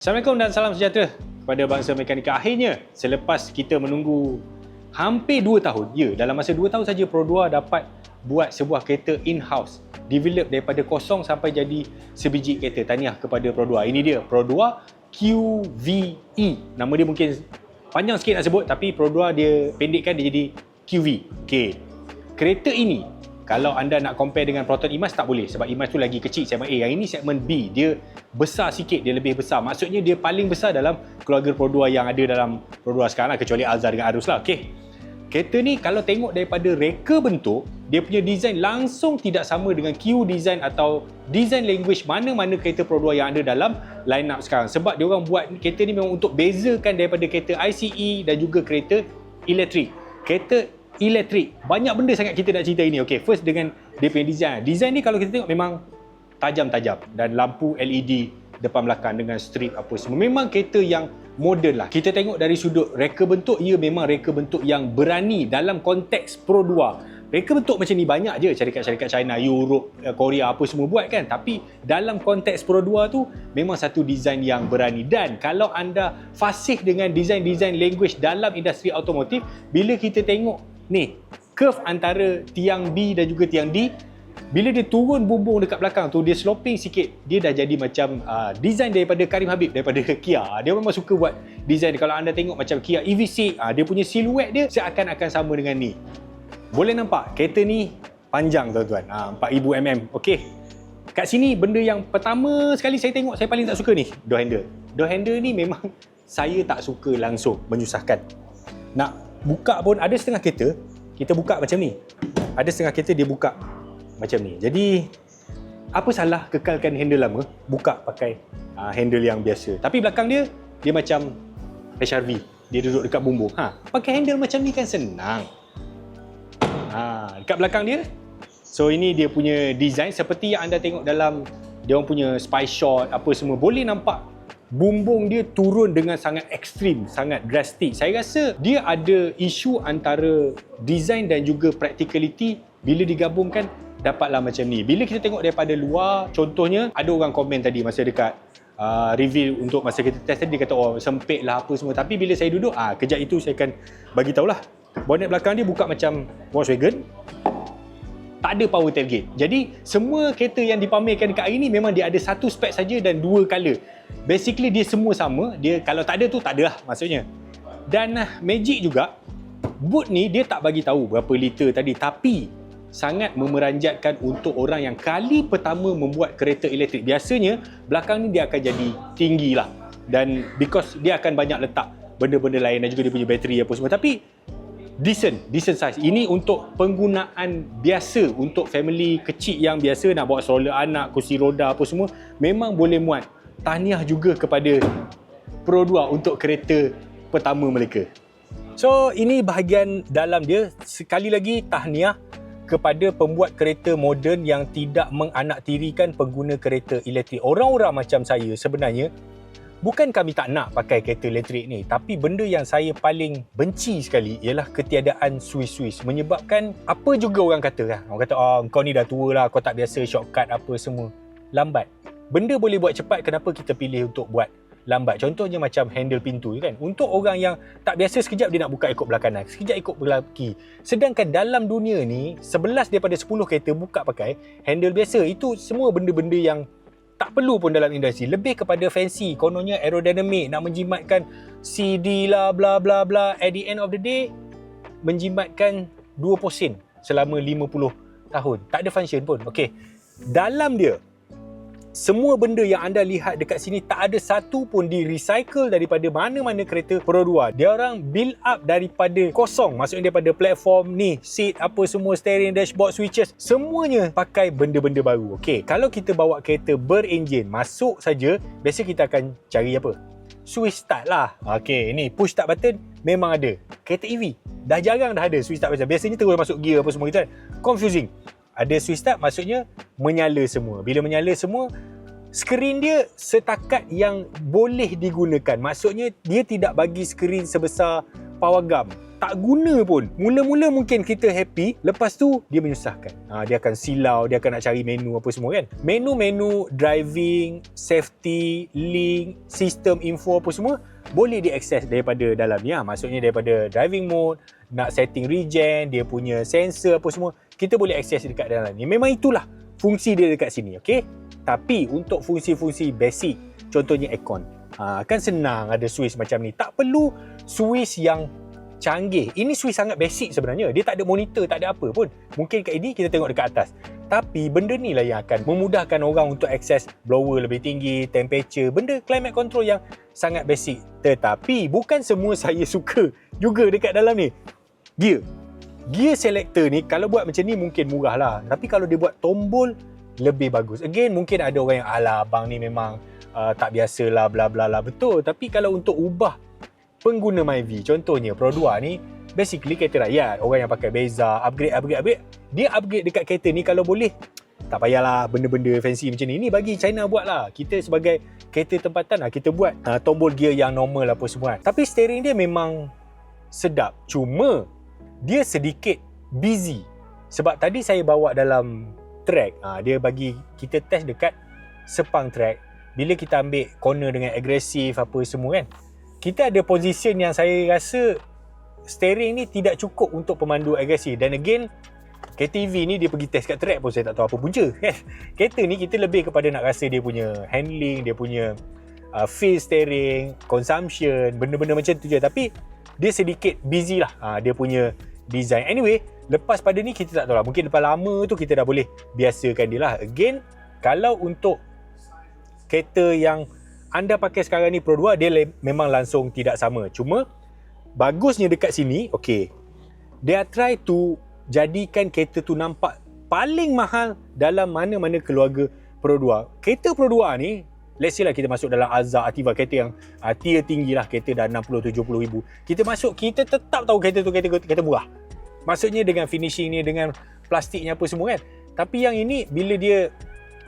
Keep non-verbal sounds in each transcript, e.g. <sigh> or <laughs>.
Assalamualaikum dan salam sejahtera kepada bangsa mekanika. Akhirnya, selepas kita menunggu hampir 2 tahun, ya, dalam masa 2 tahun saja Pro2 dapat buat sebuah kereta in-house. Develop daripada kosong sampai jadi sebiji kereta. Tahniah kepada Pro2. Ini dia, Pro2 QVE. Nama dia mungkin panjang sikit nak sebut tapi Pro2 dia pendekkan dia jadi QV. Okey. Kereta ini kalau anda nak compare dengan Proton Imas tak boleh sebab Imas tu lagi kecil segmen A. Yang ini segmen B. Dia besar sikit, dia lebih besar. Maksudnya dia paling besar dalam keluarga Pro 2 yang ada dalam Pro 2 sekarang lah, kecuali Alza dengan Arus lah. Okey. Kereta ni kalau tengok daripada reka bentuk, dia punya design langsung tidak sama dengan Q design atau design language mana-mana kereta Pro 2 yang ada dalam line up sekarang. Sebab dia orang buat kereta ni memang untuk bezakan daripada kereta ICE dan juga kereta elektrik. Kereta elektrik. Banyak benda sangat kita nak cerita ini. Okay, first dengan dia punya design. Design ni kalau kita tengok memang tajam-tajam dan lampu LED depan belakang dengan strip apa semua. Memang kereta yang moden lah. Kita tengok dari sudut reka bentuk, ia memang reka bentuk yang berani dalam konteks Pro 2. Reka bentuk macam ni banyak je syarikat-syarikat China, Europe, eh, Korea apa semua buat kan. Tapi dalam konteks Pro 2 tu memang satu design yang berani. Dan kalau anda fasih dengan design-design language dalam industri automotif, bila kita tengok ni curve antara tiang B dan juga tiang D bila dia turun bumbung dekat belakang tu dia sloping sikit dia dah jadi macam uh, design daripada Karim Habib daripada Kia. Dia memang suka buat design kalau anda tengok macam Kia EV6 uh, dia punya siluet dia seakan-akan sama dengan ni. Boleh nampak? Kereta ni panjang tuan-tuan. Uh, 4000 mm okey. Kat sini benda yang pertama sekali saya tengok saya paling tak suka ni door handle. Door handle ni memang <laughs> saya tak suka langsung menyusahkan. Nak buka pun ada setengah kereta kita buka macam ni. Ada setengah kereta dia buka macam ni. Jadi apa salah kekalkan handle lama, buka pakai uh, handle yang biasa. Tapi belakang dia dia macam HRV. Dia duduk dekat bumbung. Ha, pakai handle macam ni kan senang. Ha, dekat belakang dia. So ini dia punya design seperti yang anda tengok dalam dia orang punya spy shot apa semua. Boleh nampak bumbung dia turun dengan sangat ekstrim, sangat drastik. Saya rasa dia ada isu antara design dan juga practicality bila digabungkan dapatlah macam ni. Bila kita tengok daripada luar, contohnya ada orang komen tadi masa dekat uh, review untuk masa kita test tadi dia kata oh sempit lah apa semua. Tapi bila saya duduk, ah kejap itu saya akan bagi tahulah. Bonnet belakang dia buka macam Volkswagen tak ada power tailgate. Jadi semua kereta yang dipamerkan dekat hari ni memang dia ada satu spek saja dan dua color. Basically dia semua sama. Dia kalau tak ada tu tak ada lah maksudnya. Dan uh, Magic juga boot ni dia tak bagi tahu berapa liter tadi tapi sangat memeranjatkan untuk orang yang kali pertama membuat kereta elektrik. Biasanya belakang ni dia akan jadi tinggi lah dan because dia akan banyak letak benda-benda lain dan juga dia punya bateri apa semua. Tapi decent, decent size. Ini untuk penggunaan biasa untuk family kecil yang biasa nak bawa stroller anak, kursi roda apa semua memang boleh muat. Tahniah juga kepada Pro 2 untuk kereta pertama mereka. So, ini bahagian dalam dia. Sekali lagi tahniah kepada pembuat kereta moden yang tidak menganaktirikan pengguna kereta elektrik. Orang-orang macam saya sebenarnya Bukan kami tak nak pakai kereta elektrik ni, tapi benda yang saya paling benci sekali ialah ketiadaan Swiss-Swiss. Menyebabkan apa juga orang kata lah. Orang kata, oh kau ni dah tua lah, kau tak biasa shortcut apa semua. Lambat. Benda boleh buat cepat, kenapa kita pilih untuk buat lambat? Contohnya macam handle pintu kan. Untuk orang yang tak biasa sekejap dia nak buka ikut belah kanan, sekejap ikut belah kiri. Sedangkan dalam dunia ni, 11 daripada 10 kereta buka pakai handle biasa. Itu semua benda-benda yang tak perlu pun dalam industri. Lebih kepada fancy kononnya aerodinamik nak menjimatkan CD lah bla bla bla. At the end of the day menjimatkan 2% selama 50 tahun. Tak ada function pun okey. Dalam dia semua benda yang anda lihat dekat sini tak ada satu pun di recycle daripada mana-mana kereta 2. Dia orang build up daripada kosong. Maksudnya daripada platform ni, seat apa semua, steering, dashboard, switches. Semuanya pakai benda-benda baru. Okey, kalau kita bawa kereta berenjin, masuk saja, biasa kita akan cari apa? Switch start lah. Okey, ini push start button memang ada. Kereta EV dah jarang dah ada switch start button. Biasanya terus masuk gear apa semua gitu kan. Confusing ada switch start maksudnya menyala semua. Bila menyala semua, skrin dia setakat yang boleh digunakan. Maksudnya dia tidak bagi skrin sebesar power gum. tak guna pun. Mula-mula mungkin kita happy, lepas tu dia menyusahkan. Ha, dia akan silau, dia akan nak cari menu apa semua kan. Menu-menu driving, safety, link, sistem info apa semua boleh diakses daripada dalam ni. Ha. Maksudnya daripada driving mode, nak setting regen, dia punya sensor apa semua, kita boleh akses dekat dalam ni. Memang itulah fungsi dia dekat sini, okay? Tapi untuk fungsi-fungsi basic, contohnya aircon, ha, kan senang ada switch macam ni. Tak perlu switch yang canggih. Ini switch sangat basic sebenarnya. Dia tak ada monitor, tak ada apa pun. Mungkin kat ini kita tengok dekat atas. Tapi benda ni lah yang akan memudahkan orang untuk akses blower lebih tinggi, temperature, benda climate control yang sangat basic. Tetapi bukan semua <laughs> saya suka juga dekat dalam ni. Gear. Gear selector ni kalau buat macam ni mungkin murah lah. Tapi kalau dia buat tombol lebih bagus. Again mungkin ada orang yang ala abang ni memang uh, tak biasa lah bla bla lah. Betul. Tapi kalau untuk ubah pengguna MyV. Contohnya Pro 2 ni basically kereta rakyat. Orang yang pakai Beza, upgrade, upgrade, upgrade. Dia upgrade dekat kereta ni kalau boleh. Tak payahlah benda-benda fancy macam ni. Ni bagi China buat lah. Kita sebagai kereta tempatan lah. Kita buat uh, tombol gear yang normal apa semua. Tapi steering dia memang sedap. Cuma dia sedikit busy. Sebab tadi saya bawa dalam track. Uh, dia bagi kita test dekat Sepang track. Bila kita ambil corner dengan agresif apa semua kan kita ada position yang saya rasa steering ni tidak cukup untuk pemandu agresif dan again KTV ni dia pergi test kat track pun saya tak tahu apa punca <laughs> kan? Kereta ni kita lebih kepada nak rasa dia punya handling dia punya uh, feel steering consumption benda-benda macam tu je. Tapi dia sedikit busy lah. Uh, dia punya design. Anyway lepas pada ni kita tak tahu lah mungkin lepas lama tu kita dah boleh biasakan dia lah again kalau untuk kereta yang anda pakai sekarang ni Pro 2 dia memang langsung tidak sama. Cuma bagusnya dekat sini, okey. Dia try to jadikan kereta tu nampak paling mahal dalam mana-mana keluarga Pro 2. Kereta Pro 2 ni Let's say lah kita masuk dalam Azza Ativa kereta yang uh, tier tinggi lah kereta dah 60-70 ribu kita masuk kita tetap tahu kereta tu kereta, kereta murah maksudnya dengan finishing ni dengan plastiknya apa semua kan tapi yang ini bila dia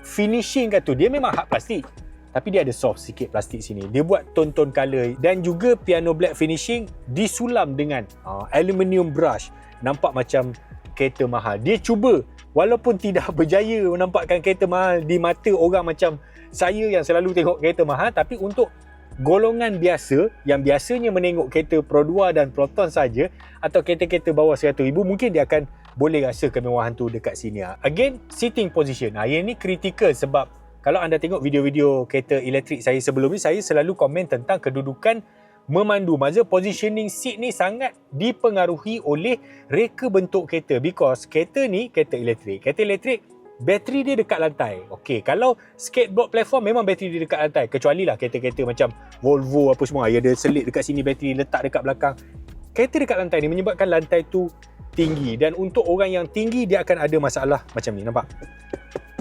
finishing kat tu dia memang hard plastik tapi dia ada soft sikit plastik sini. Dia buat tone-tone color dan juga piano black finishing disulam dengan uh, aluminium brush. Nampak macam kereta mahal. Dia cuba walaupun tidak <laughs> berjaya menampakkan kereta mahal di mata orang macam saya yang selalu tengok kereta mahal tapi untuk golongan biasa yang biasanya menengok kereta Pro 2 dan Proton saja atau kereta-kereta bawah 100,000 mungkin dia akan boleh rasa kemewahan tu dekat sini. Again, seating position. Ha, yang ni critical sebab kalau anda tengok video-video kereta elektrik saya sebelum ni, saya selalu komen tentang kedudukan memandu. Maksudnya positioning seat ni sangat dipengaruhi oleh reka bentuk kereta. Because kereta ni, kereta elektrik. Kereta elektrik, bateri dia dekat lantai. Okey, kalau skateboard platform memang bateri dia dekat lantai. Kecuali lah kereta-kereta macam Volvo apa semua. Ya, dia selit dekat sini bateri, letak dekat belakang. Kereta dekat lantai ni menyebabkan lantai tu tinggi. Dan untuk orang yang tinggi, dia akan ada masalah macam ni. Nampak?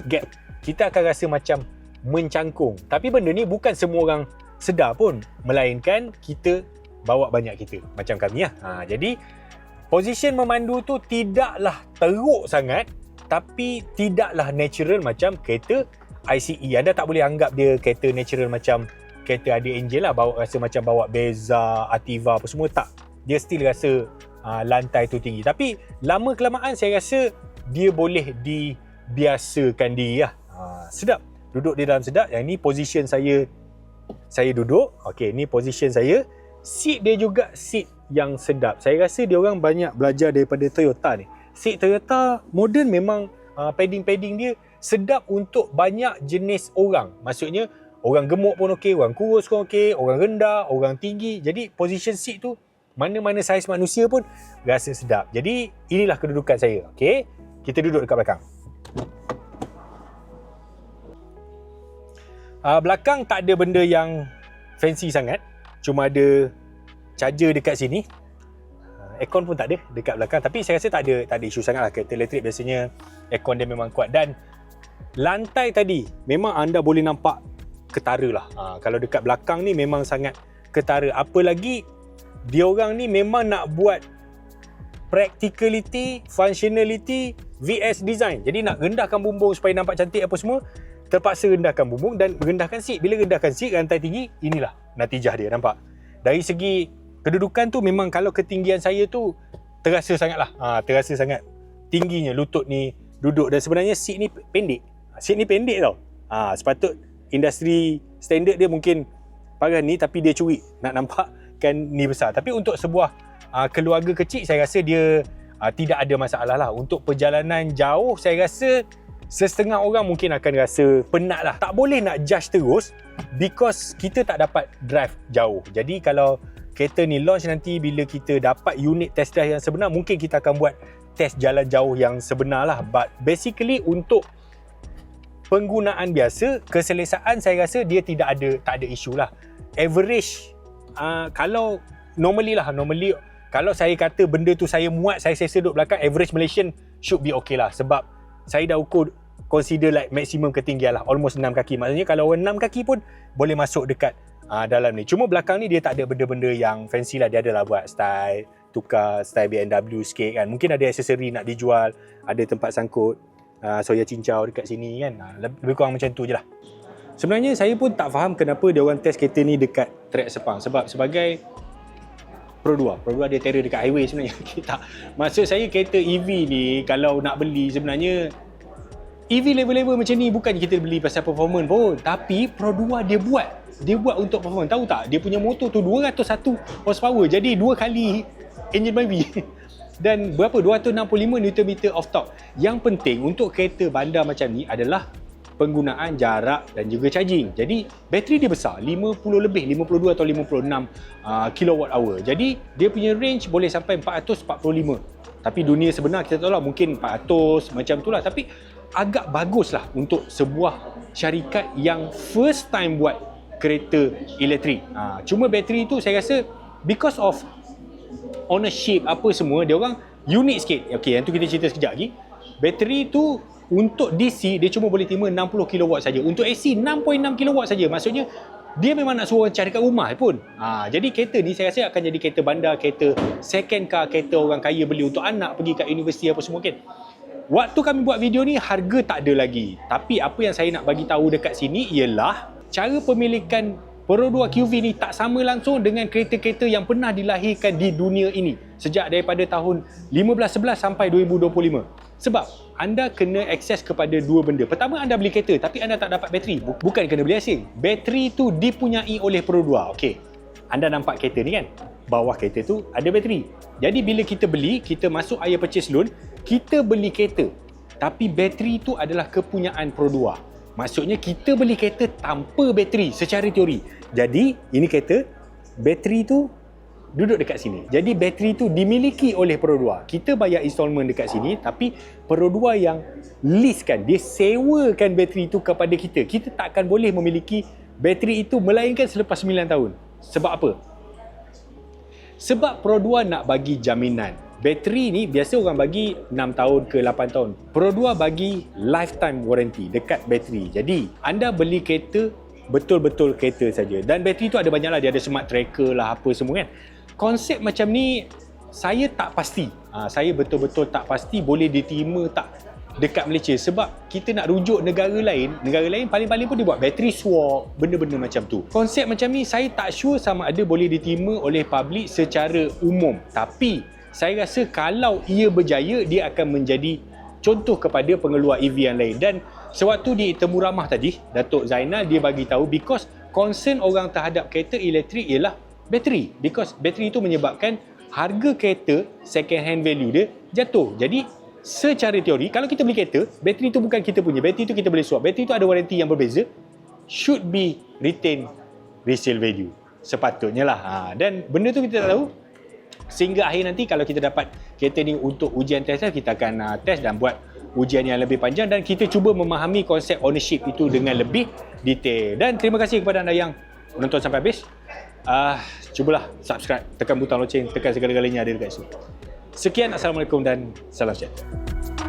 Gap kita akan rasa macam mencangkung. Tapi benda ni bukan semua orang sedar pun. Melainkan kita bawa banyak kita. Macam kami lah. Ha, jadi, position memandu tu tidaklah teruk sangat. Tapi tidaklah natural macam kereta ICE. Anda tak boleh anggap dia kereta natural macam kereta ada Angel lah. Bawa rasa macam bawa Beza, Ativa apa semua. Tak. Dia still rasa uh, lantai tu tinggi. Tapi lama kelamaan saya rasa dia boleh dibiasakan dia lah. Ha, sedap. Duduk di dalam sedap. Yang ni position saya saya duduk. Okey, ni position saya. Seat dia juga seat yang sedap. Saya rasa dia orang banyak belajar daripada Toyota ni. Seat Toyota moden memang uh, padding-padding dia sedap untuk banyak jenis orang. Maksudnya orang gemuk pun okey, orang kurus pun okey, orang rendah, orang tinggi. Jadi position seat tu mana-mana saiz manusia pun rasa sedap. Jadi inilah kedudukan saya. Okey. Kita duduk dekat belakang. Uh, belakang tak ada benda yang fancy sangat. Cuma ada charger dekat sini. Aircon pun tak ada dekat belakang. Tapi saya rasa tak ada tak ada isu sangat lah. Kereta elektrik biasanya aircon dia memang kuat. Dan lantai tadi memang anda boleh nampak ketara lah. Uh, kalau dekat belakang ni memang sangat ketara. Apa lagi dia orang ni memang nak buat practicality, functionality, VS design. Jadi nak rendahkan bumbung supaya nampak cantik apa semua terpaksa rendahkan bumbung dan rendahkan seat. Bila rendahkan seat rantai tinggi, inilah natijah dia nampak. Dari segi kedudukan tu memang kalau ketinggian saya tu terasa sangat lah. Ha, terasa sangat tingginya lutut ni duduk dan sebenarnya seat ni pendek. Seat ni pendek tau. Ha, sepatut industri standard dia mungkin pagan ni tapi dia curi nak nampak kan ni besar. Tapi untuk sebuah uh, keluarga kecil saya rasa dia uh, tidak ada masalah lah. Untuk perjalanan jauh saya rasa setengah orang mungkin akan rasa penat lah. Tak boleh nak judge terus because kita tak dapat drive jauh. Jadi kalau kereta ni launch nanti bila kita dapat unit test drive yang sebenar mungkin kita akan buat test jalan jauh yang sebenar lah. But basically untuk penggunaan biasa, keselesaan saya rasa dia tidak ada tak ada isu lah. Average uh, kalau normally lah normally kalau saya kata benda tu saya muat saya sesa duduk belakang average Malaysian should be okay lah sebab saya dah ukur consider like maximum ketinggian lah almost 6 kaki maksudnya kalau orang 6 kaki pun boleh masuk dekat uh, dalam ni. Cuma belakang ni dia tak ada benda-benda yang fancy lah. Dia adalah buat style tukar style BMW sikit kan. Mungkin ada aksesori nak dijual ada tempat sangkut uh, soya cincau dekat sini kan. Uh, lebih kurang macam tu je lah. Sebenarnya saya pun tak faham kenapa dia orang test kereta ni dekat track Sepang. Sebab sebagai Pro 2, Pro 2 dia terror dekat highway sebenarnya. <laughs> tak. Maksud saya kereta EV ni kalau nak beli sebenarnya EV level-level macam ni bukan kita beli pasal performance pun. Tapi Pro 2 dia buat dia buat untuk performance tahu tak dia punya motor tu 201 horsepower jadi dua kali engine baby <laughs> dan berapa 265 Nm of torque yang penting untuk kereta bandar macam ni adalah penggunaan jarak dan juga charging. Jadi bateri dia besar, 50 lebih, 52 atau 56 uh, kilowatt hour. Jadi dia punya range boleh sampai 445. Tapi dunia sebenar kita tahu lah mungkin 400 macam tu lah. Tapi agak bagus lah untuk sebuah syarikat yang first time buat kereta elektrik. Uh, cuma bateri tu saya rasa because of ownership apa semua, dia orang unik sikit. Okay, yang tu kita cerita sekejap lagi. Bateri tu untuk DC dia cuma boleh terima 60 kW saja. Untuk AC 6.6 kW saja. Maksudnya dia memang nak suruh cari kat rumah pun. Ha, jadi kereta ni saya rasa akan jadi kereta bandar, kereta second car, kereta orang kaya beli untuk anak pergi kat universiti apa semua kan. Waktu kami buat video ni harga tak ada lagi. Tapi apa yang saya nak bagi tahu dekat sini ialah cara pemilikan 2 QV ni tak sama langsung dengan kereta-kereta yang pernah dilahirkan di dunia ini sejak daripada tahun 1511 sampai 2025. Sebab anda kena akses kepada dua benda. Pertama anda beli kereta tapi anda tak dapat bateri. Bukan kena beli asing. Bateri tu dipunyai oleh 2. Okey. Anda nampak kereta ni kan? Bawah kereta tu ada bateri. Jadi bila kita beli, kita masuk air purchase loan, kita beli kereta. Tapi bateri tu adalah kepunyaan 2. Maksudnya kita beli kereta tanpa bateri secara teori. Jadi ini kereta, bateri tu duduk dekat sini. Jadi bateri tu dimiliki oleh 2. Kita bayar installment dekat sini tapi 2 yang leasekan, dia sewakan bateri tu kepada kita. Kita tak akan boleh memiliki bateri itu melainkan selepas 9 tahun. Sebab apa? Sebab 2 nak bagi jaminan. Bateri ni biasa orang bagi 6 tahun ke 8 tahun. Pro 2 bagi lifetime warranty dekat bateri. Jadi anda beli kereta betul-betul kereta saja. Dan bateri tu ada banyak lah. Dia ada smart tracker lah apa semua kan konsep macam ni saya tak pasti. Ha, saya betul-betul tak pasti boleh diterima tak dekat Malaysia sebab kita nak rujuk negara lain, negara lain paling-paling pun dia buat battery swap, benda-benda macam tu. Konsep macam ni saya tak sure sama ada boleh diterima oleh public secara umum. Tapi saya rasa kalau ia berjaya dia akan menjadi contoh kepada pengeluar EV yang lain dan sewaktu di temu ramah tadi Datuk Zainal dia bagi tahu because concern orang terhadap kereta elektrik ialah bateri because bateri itu menyebabkan harga kereta second hand value dia jatuh. Jadi secara teori kalau kita beli kereta, bateri itu bukan kita punya. Bateri itu kita boleh swap. Bateri itu ada warranty yang berbeza. Should be retain resale value. Sepatutnya lah. Ha. Dan benda tu kita tak tahu. Sehingga akhir nanti kalau kita dapat kereta ni untuk ujian test kita akan uh, test dan buat ujian yang lebih panjang dan kita cuba memahami konsep ownership itu dengan lebih detail. Dan terima kasih kepada anda yang menonton sampai habis. Uh, cubalah subscribe, tekan butang loceng, tekan segala-galanya ada dekat situ. Sekian, Assalamualaikum dan salam sejahtera.